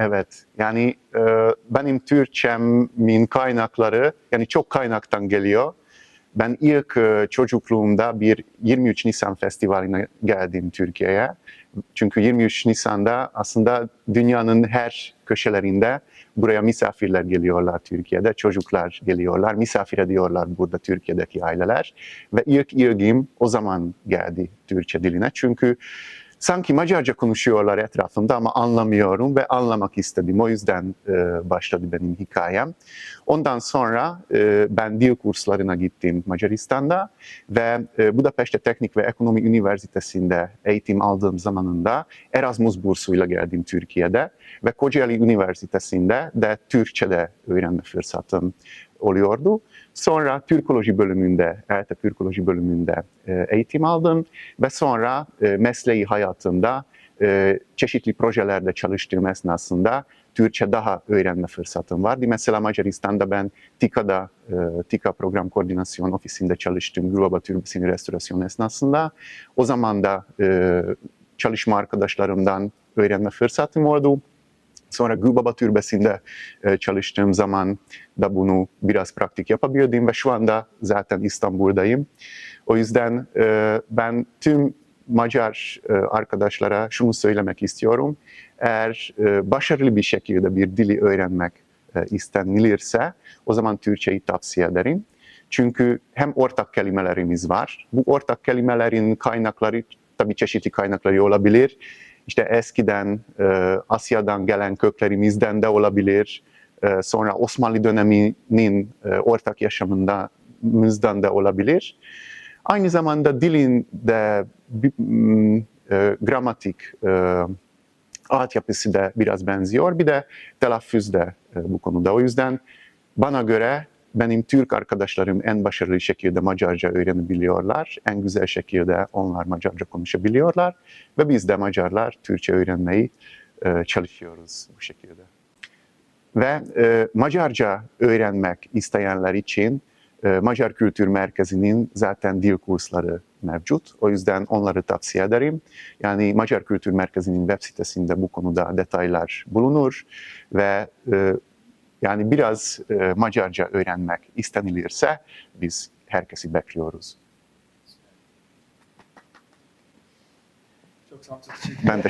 Evet. Yani e, benim Türkçemin kaynakları yani çok kaynaktan geliyor. Ben ilk e, çocukluğumda bir 23 Nisan Festivali'ne geldim Türkiye'ye. Çünkü 23 Nisan'da aslında dünyanın her köşelerinde buraya misafirler geliyorlar Türkiye'de. Çocuklar geliyorlar, misafir ediyorlar burada Türkiye'deki aileler. Ve ilk ilgim o zaman geldi Türkçe diline. Çünkü sanki Macarca konuşuyorlar etrafımda ama anlamıyorum ve anlamak istedim. O yüzden e, başladı benim hikayem. Ondan sonra e, ben dil kurslarına gittim Macaristan'da ve e, Budapeşte Teknik ve Ekonomi Üniversitesi'nde eğitim aldığım zamanında Erasmus bursuyla geldim Türkiye'de ve Kocaeli Üniversitesi'nde de Türkçe'de öğrenme fırsatım oluyordu. Sonra Türkoloji bölümünde, ERTE Türkoloji bölümünde e, eğitim aldım ve sonra e, mesleği hayatımda e, çeşitli projelerde çalıştığım esnasında Türkçe daha öğrenme fırsatım vardı. Mesela Macaristan'da ben TİKA'da, TİKA Program Koordinasyon Ofisi'nde çalıştım Gruba Türbesini restorasyon esnasında. O zaman da çalışma arkadaşlarımdan öğrenme fırsatım oldu. Sonra Gülbaba Türbesi'nde e, çalıştığım zaman da bunu biraz pratik yapabildim ve şu anda zaten İstanbul'dayım. O yüzden e, ben tüm Macar e, arkadaşlara şunu söylemek istiyorum. Eğer başarılı bir şekilde bir dili öğrenmek istenilirse o zaman Türkçeyi tavsiye ederim. Çünkü hem ortak kelimelerimiz var. Bu ortak kelimelerin kaynakları tabii çeşitli kaynakları olabilir. İşte eskiden e, Asya'dan gelen köklerimizden de olabilir. E, sonra Osmanlı döneminin e, ortak yaşamından da olabilir. Aynı zamanda dilin de e, gramatik e, altyapısı da biraz benziyor. Bir de telaffuz da e, bu konuda. O yüzden bana göre benim Türk arkadaşlarım en başarılı şekilde Macarca öğrenebiliyorlar. En güzel şekilde onlar Macarca konuşabiliyorlar. Ve biz de Macarlar Türkçe öğrenmeyi e, çalışıyoruz bu şekilde. Ve e, Macarca öğrenmek isteyenler için e, Macar Kültür Merkezi'nin zaten dil kursları mevcut. O yüzden onları tavsiye ederim. Yani Macar Kültür Merkezi'nin web sitesinde bu konuda detaylar bulunur ve e, yani biraz e, Macarca öğrenmek istenilirse biz herkesi bekliyoruz. Çok sağ olun. Ben de